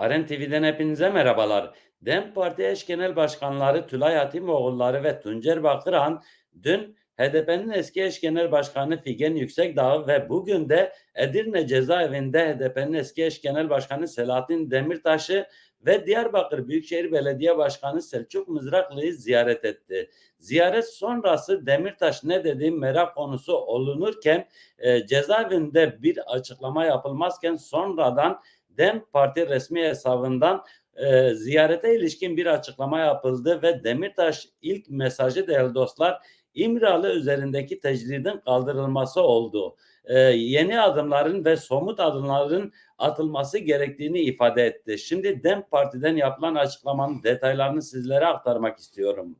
Aren TV'den hepinize merhabalar. DEM Parti eş genel başkanları Tülay Hatimoğulları ve Tuncer Bakıran dün HDP'nin eski eş genel başkanı Figen Yüksekdağ ve bugün de Edirne cezaevinde HDP'nin eski eş genel başkanı Selahattin Demirtaş'ı ve Diyarbakır Büyükşehir Belediye Başkanı Selçuk Mızraklı'yı ziyaret etti. Ziyaret sonrası Demirtaş ne dediği merak konusu olunurken e, cezaevinde bir açıklama yapılmazken sonradan DEM Parti resmi hesabından e, ziyarete ilişkin bir açıklama yapıldı ve Demirtaş ilk mesajı değerli dostlar İmralı üzerindeki tecridin kaldırılması oldu. E, yeni adımların ve somut adımların atılması gerektiğini ifade etti. Şimdi DEM Parti'den yapılan açıklamanın detaylarını sizlere aktarmak istiyorum.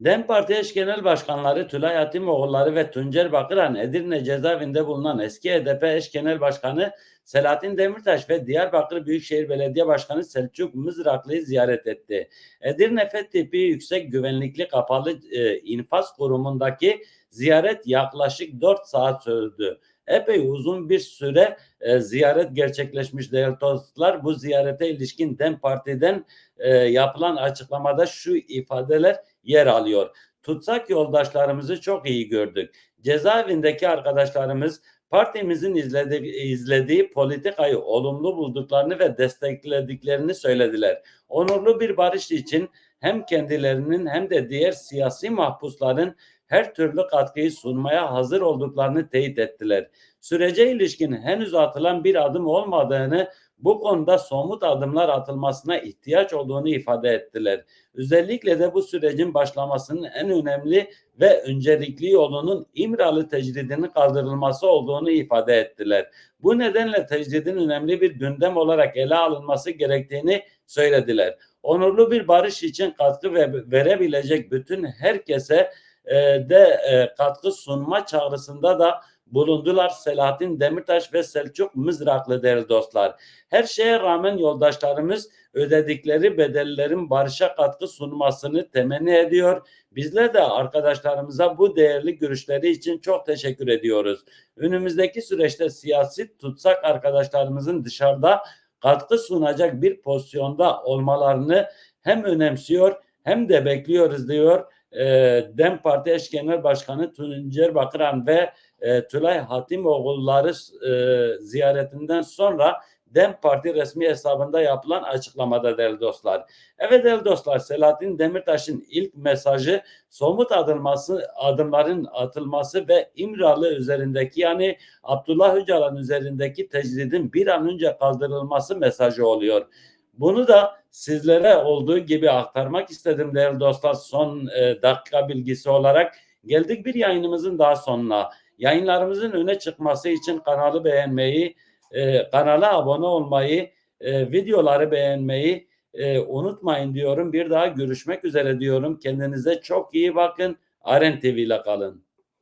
DEM Parti eş genel başkanları Tülay Hatimoğulları ve Tuncer Bakıran Edirne cezaevinde bulunan eski HDP eş genel başkanı Selahattin Demirtaş ve Diyarbakır Büyükşehir Belediye Başkanı Selçuk Mızraklı'yı ziyaret etti. Edirne FETÖ yüksek güvenlikli kapalı e, infaz kurumundaki ziyaret yaklaşık 4 saat sürdü. Epey uzun bir süre e, ziyaret gerçekleşmiş değerli dostlar. Bu ziyarete ilişkin DEM Parti'den e, yapılan açıklamada şu ifadeler yer alıyor. Tutsak yoldaşlarımızı çok iyi gördük. Cezaevindeki arkadaşlarımız partimizin izlediği, izlediği politikayı olumlu bulduklarını ve desteklediklerini söylediler. Onurlu bir barış için hem kendilerinin hem de diğer siyasi mahpusların her türlü katkıyı sunmaya hazır olduklarını teyit ettiler. Sürece ilişkin henüz atılan bir adım olmadığını bu konuda somut adımlar atılmasına ihtiyaç olduğunu ifade ettiler. Özellikle de bu sürecin başlamasının en önemli ve öncelikli yolunun İmralı tecridinin kaldırılması olduğunu ifade ettiler. Bu nedenle tecridin önemli bir gündem olarak ele alınması gerektiğini söylediler. Onurlu bir barış için katkı verebilecek bütün herkese e, de e, katkı sunma çağrısında da bulundular Selahattin Demirtaş ve Selçuk Mızraklı değerli dostlar. Her şeye rağmen yoldaşlarımız ödedikleri bedellerin barışa katkı sunmasını temenni ediyor. Bizler de arkadaşlarımıza bu değerli görüşleri için çok teşekkür ediyoruz. Önümüzdeki süreçte siyasi tutsak arkadaşlarımızın dışarıda katkı sunacak bir pozisyonda olmalarını hem önemsiyor hem de bekliyoruz diyor e, DEM Parti eş genel başkanı Tuncer Bakıran ve e, Tülay Hatimoğulları e, ziyaretinden sonra DEM Parti resmi hesabında yapılan açıklamada değerli dostlar. Evet değerli dostlar Selahattin Demirtaş'ın ilk mesajı somut adılması, adımların atılması ve İmralı üzerindeki yani Abdullah Öcalan üzerindeki tecridin bir an önce kaldırılması mesajı oluyor. Bunu da sizlere olduğu gibi aktarmak istedim değerli dostlar son e, dakika bilgisi olarak. Geldik bir yayınımızın daha sonuna. Yayınlarımızın öne çıkması için kanalı beğenmeyi, e, kanala abone olmayı, e, videoları beğenmeyi e, unutmayın diyorum. Bir daha görüşmek üzere diyorum. Kendinize çok iyi bakın. Aren TV ile kalın.